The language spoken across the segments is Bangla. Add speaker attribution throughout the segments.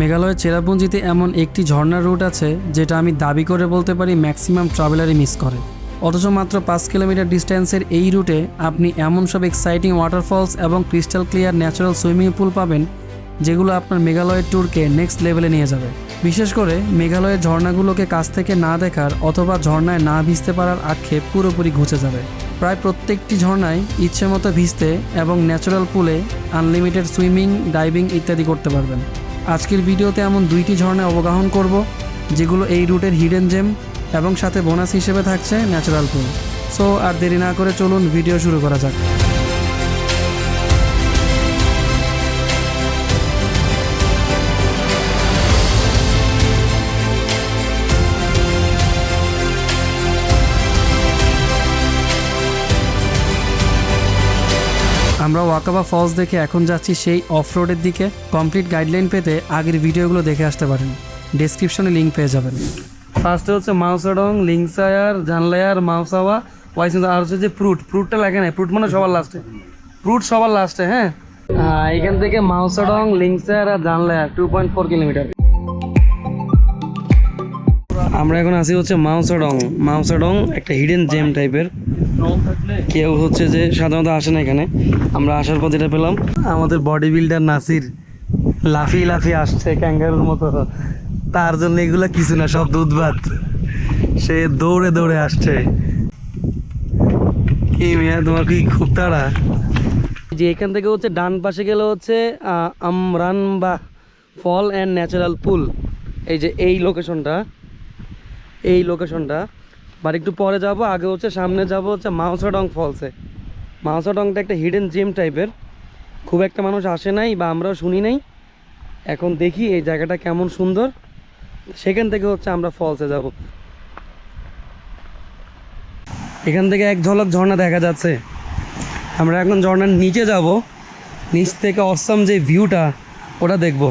Speaker 1: মেঘালয়ের চেরাপুঞ্জিতে এমন একটি ঝর্ণার রুট আছে, যেটা আমি দাবি করে বলতে পারি ম্যাক্সিমাম ট্রাভেলারই মিস করে। অথচ মাত্র পাঁচ কিলোমিটার ডিস্টেন্সের এই রুটে আপনি এমন সব এক্সাইটিং ওয়াটারফলস এবং crystal clear natural swimming pool পাবেন, যেগুলো আপনার মেঘালয়ের ট্যুরকে নেক্সট লেভেলে নিয়ে যাবে। বিশেষ করে মেঘালয়ের ঝর্ণাগুলোকে কাছ থেকে না দেখার অথবা ঝর্ণায় না ভিজতে পারার আক্ষেপ পুরোপুরি ঘুচে যাবে। প্রায় প্রত্যেকটি ঝর্ণায় ইচ্ছে মতো ভিজতে এবং ন্যাচারাল পুলে আনলিমিটেড সুইমিং ডাইভিং ইত্যাদি করতে পারবেন। আজকের ভিডিওতে এমন দুইটি ঝর্ণায় অবগাহন করব, যেগুলো এই রুটের হিডেন জেম এবং সাথে বোনাস হিসেবে থাকছে ন্যাচারাল পুল সো আর দেরি না করে চলুন ভিডিও শুরু করা যাক। আমরা ওয়াকাবা ফলস দেখে এখন যাচ্ছি সেই অফ রোডের দিকে। কমপ্লিট গাইডলাইন পেতে আগের ভিডিওগুলো দেখে আসতে পারেন। ডেসক্রিপশনে লিঙ্ক পেয়ে যাবেন। ফার্স্টে হচ্ছে মাউসাডং, লিংসায়ার, জানলায়ার, মাউসাওয়া ওয়াইসিন আর হচ্ছে যে ফ্রুট। ফ্রুটটা লাগে না ফ্রুট মানে সবার লাস্টে। ফ্রুট সবার লাস্টে হ্যাঁ? এখান থেকে মাউসাডং, লিংসায়ার আর Janglaiar two point four kilometre আমরা এখন আছি হচ্ছে মাউসাডং মাউসাডং একটা হিডেন জেম টাইপের কেউ হচ্ছে যে সাধারণত আসে না এখানে। আমরা আসার পর যেটা পেলাম, আমাদের বডি বিল্ডার নাসির লাফিয়ে লাফিয়ে আসছে ক্যাঙ্গারুর মতো। তার জন্য এগুলো কিছু না, সব দুধ ভাত সে দৌড়ে দৌড়ে আসছে। কি মিয়া, তোমার কি খুব তাড়া? যে এখান থেকে হচ্ছে ডান পাশে গেলে হচ্ছে আমরান বা ফল অ্যান্ড ন্যাচারাল পুল এই যে এই লোকেশনটা এই লোকেশনটা বাট একটু পরে যাব, আগে হচ্ছে সামনে যাব হচ্ছে মাউসাডং ফলসে মাউসাডংটা একটা হিডেন জিম টাইপের খুব একটা মানুষ আসে নাই বা আমরাও শুনি নাই। এখন দেখি এই জায়গাটা কেমন সুন্দর। সেখান থেকে হচ্ছে আমরা ফলসে যাব। এখান থেকে এক ঝলক ঝর্ণা দেখা যাচ্ছে। আমরা এখন ঝর্ণার নিচে যাব। নিচ থেকে অসম যে ভিউটা ওটা দেখব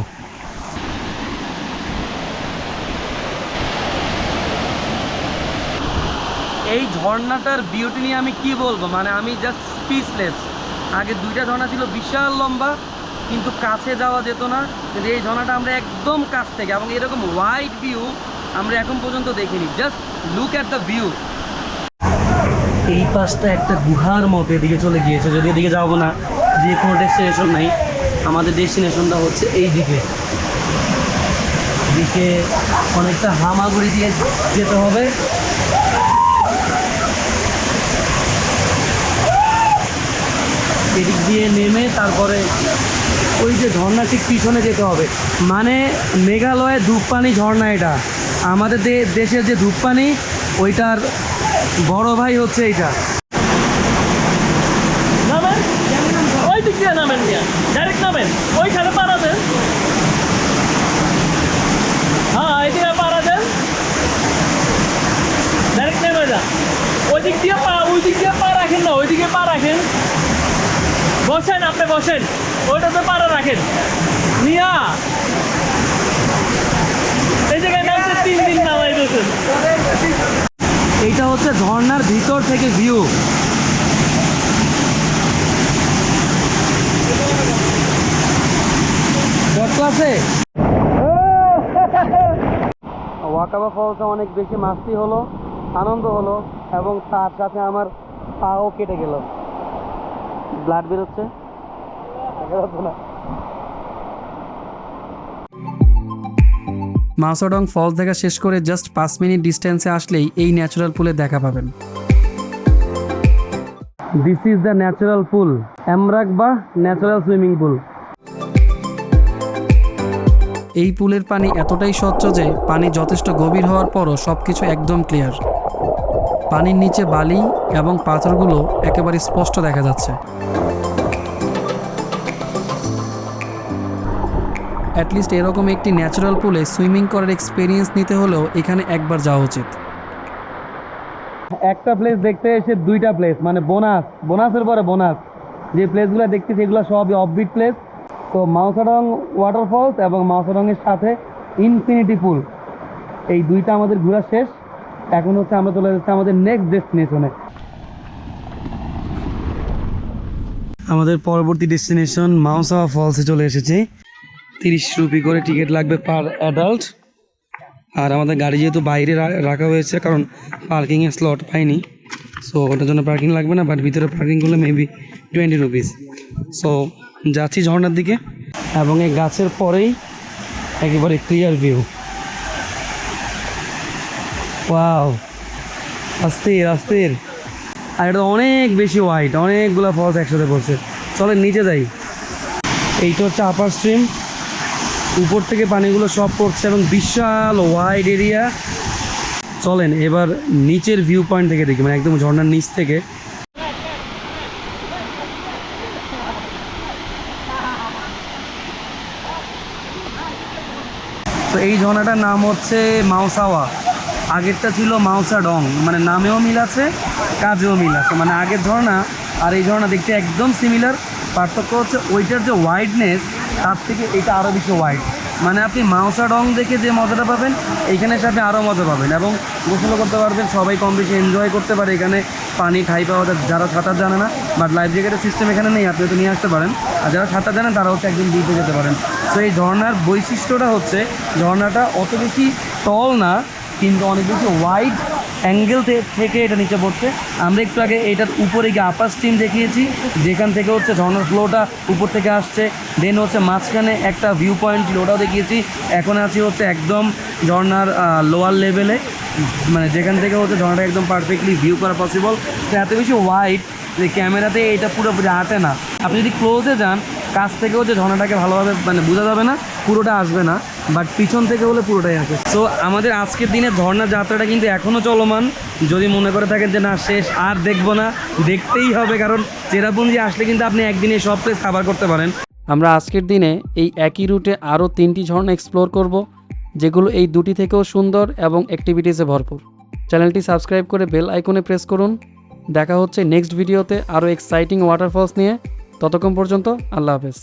Speaker 1: এই ঝর্ণাটার বিউটি নিয়ে আমি কি বলব? মানে আমি জাস্ট স্পিচলেস আগে দুইটা ঝর্ণা ছিল বিশাল লম্বা, কিন্তু কাছে যাওয়া যেত না। কিন্তু এই ঝর্ণাটা আমরা একদম কাছ থেকে, এবং এরকম ওয়াইড ভিউ আমরা এখন পর্যন্ত দেখিনি। Just look at the view এই পাশটা একটা গুহার মতো এদিকে চলে গিয়েছে। যদি এদিকে যাব না, যে কোনো ডেস্টিনেশন নাই। আমাদের ডেস্টিনেশনটা হচ্ছে এই দিকে। দিকে অনেকটা হামাগুড়ি দিয়ে যেতে হবে। এদিক দিয়ে নেমে তারপরে ওই যে ঝর্ণা ঠিক পিছনে যেতে হবে। মানে মেঘালয়ে ধূপপানি ঝর্ণা এটা। আমাদের দেশের যে ধূপপানি, ওইটার বড় ভাই হচ্ছে এইটা।
Speaker 2: ওই দিক দিয়ে ডাইরেক্ট নামেন। ওইখানে দেন হ্যাঁ দেন ডাইরেক্ট ওই দিক পা ওই দিক দিয়ে পা রাখেন না, ওই দিকে পা রাখেন। বসেন আপনি বসেন। ওইটাতে পাড়া রাখেন। মিয়া! এই জায়গায় নামতে তিন দিন নামাই দিয়েছেন।
Speaker 1: এইটা হচ্ছে ঝর্ণার ভিতর থেকে ভিউ আছে। ওয়াকাবা ফলসে অনেক বেশি মাস্তি হলো আনন্দ হলো এবং তার সাথে আমার পাও কেটে গেল। ব্লাড বেরোচ্ছে? না মাসোডং ফলস দেখা শেষ করে জাস্ট পাঁচ মিনিট ডিস্টেন্সে আসলেই এই ন্যাচারাল পুলে দেখা পাবেন। This is the natural pool অ্যামরাক বা ন্যাচারাল সুইমিং পুল এই পুলের পানি এতটাই স্বচ্ছ যে পানি যথেষ্ট গভীর হওয়ার পরও সব কিছু একদম ক্লিয়ার পানির নিচে বালি এবং পাথরগুলো একেবারে স্পষ্ট দেখা যাচ্ছে। অ্যাটলিস্ট এরকম একটি ন্যাচারাল পুলে সুইমিং করার এক্সপিরিয়েন্স নিতে হলেও এখানে একবার যাওয়া উচিত। একটা প্লেস দেখতে এসে দুইটা প্লেস মানে বোনাস বোনাসের পরে বোনাস। যে প্লেসগুলো দেখতে সেগুলো সবই অফবিট প্লেস তো মাউসাডং ওয়াটারফলস এবং মাউসাডংয়ের সাথে ইনফিনিটি পুল এই দুইটা আমাদের ঘোরা শেষ। এখন হচ্ছে আমরা চলে যাচ্ছি আমাদের নেক্সট ডেস্টিনেশনে আমাদের পরবর্তী ডেস্টিনেশন মাউসাওয়া ফলসে চলে এসেছি। তিরিশ রুপি করে টিকিট লাগবে পার অ্যাডাল্ট। আর আমাদের গাড়ি যেহেতু বাইরে রাখা হয়েছে, কারণ পার্কিংয়ের স্লট পাইনি। সো ওটার জন্য পার্কিং লাগবে না বাট ভিতরে পার্কিং করলে মেবি টোয়েন্টি রুপিস সো যাচ্ছি ঝর্নার দিকে এবং এই গাছের পরেই একেবারে ক্লিয়ার ভিউ ওয়াও আস্তির আস্তির আর এটা অনেক বেশি হোয়াইট অনেকগুলো ফলস একসাথে পড়ছে। চলে নিচে যাই। এইটা হচ্ছে আপার স্ট্রিম উপর থেকে পানিগুলো সব পড়ছে এবং বিশাল ওয়াইড এরিয়া চলেন, এবার নিচের ভিউ পয়েন্ট থেকে দেখি মানে একদম ঝর্ণার নিচ থেকে। তো এই ঝর্ণাটার নাম হচ্ছে মাউসাওয়া। আগেরটা ছিল মাউসা ডং মানে নামেও মিল আছে, কাজেও মিল আছে। মানে আগের ঝর্ণা আর এই ঝর্ণা দেখতে একদম সিমিলার পার্থক্য হচ্ছে ওইটার যে ওয়াইডনেস তার থেকে এটা আরও বেশি ওয়াইড মানে আপনি মাউসা রং দেখে যে মজাটা পাবেন এইখানে এসে আপনি আরও মজা পাবেন এবং গোসলও করতে পারবেন, সবাই কম বেশি এনজয় করতে পারে। এখানে পানি, ঠাই পাওয়া যায়, যারা সাঁতার জানে না বাট লাইফ জ্যাকেটের সিস্টেম এখানে নেই আপনি তো নিয়ে আসতে পারেন। আর যারা সাঁতার জানেন তারা হচ্ছে একদিন দ্বীপে যেতে পারেন। তো এই ঝর্ণার বৈশিষ্ট্যটা হচ্ছে, ঝর্ণাটা অত বেশি টল না, কিন্তু অনেক বেশি ওয়াইড অ্যাঙ্গেল থেকে এটা নিচে পড়ছে। আমরা একটু আগে এটার উপরে গিয়ে আপার স্ট্রিম দেখিয়েছি। যেখান থেকে হচ্ছে ঝর্ণার ফ্লোটা উপর থেকে আসছে। দেন হচ্ছে মাঝখানে একটা ভিউ পয়েন্ট ছিল দেখিয়েছি। এখন আছি হচ্ছে একদম ঝর্ণার লোয়ার লেভেলে মানে যেখান থেকে হচ্ছে ঝর্ণাটা একদম পারফেক্টলি ভিউ করা পসিবল তো এত বেশি ওয়াইড যে ক্যামেরাতে এটা পুরোপুরি আটে না। আপনি যদি ক্লোজে যান কাছ থেকেও যে ঝর্ণাটাকে ভালোভাবে মানে বোঝা যাবে না, পুরোটা আসবে না বাট পিছন থেকে হলে পুরোটাই আসে। সো আমাদের আজকের দিনে ঝর্ণা যাত্রাটা কিন্তু এখনও চলমান। যদি মনে করে থাকেন যে, না, শেষ, আর দেখব না, দেখতেই হবে, কারণ চেরাপুঞ্জি আসলে কিন্তু আপনি একদিনে সব প্লেস কাভার করতে পারেন। আমরা আজকের দিনে এই একই রুটে আরও তিনটি ঝর্ণা এক্সপ্লোর করব, যেগুলো এই দুটি থেকেও সুন্দর এবং অ্যাক্টিভিটিসে ভরপুর। চ্যানেলটি সাবস্ক্রাইব করে বেল আইকনে প্রেস করুন। দেখা হচ্ছে নেক্সট ভিডিওতে আরও এক্সাইটিং ওয়াটারফলস নিয়ে। ততক্ষণ পর্যন্ত আল্লাহ হাফেজ।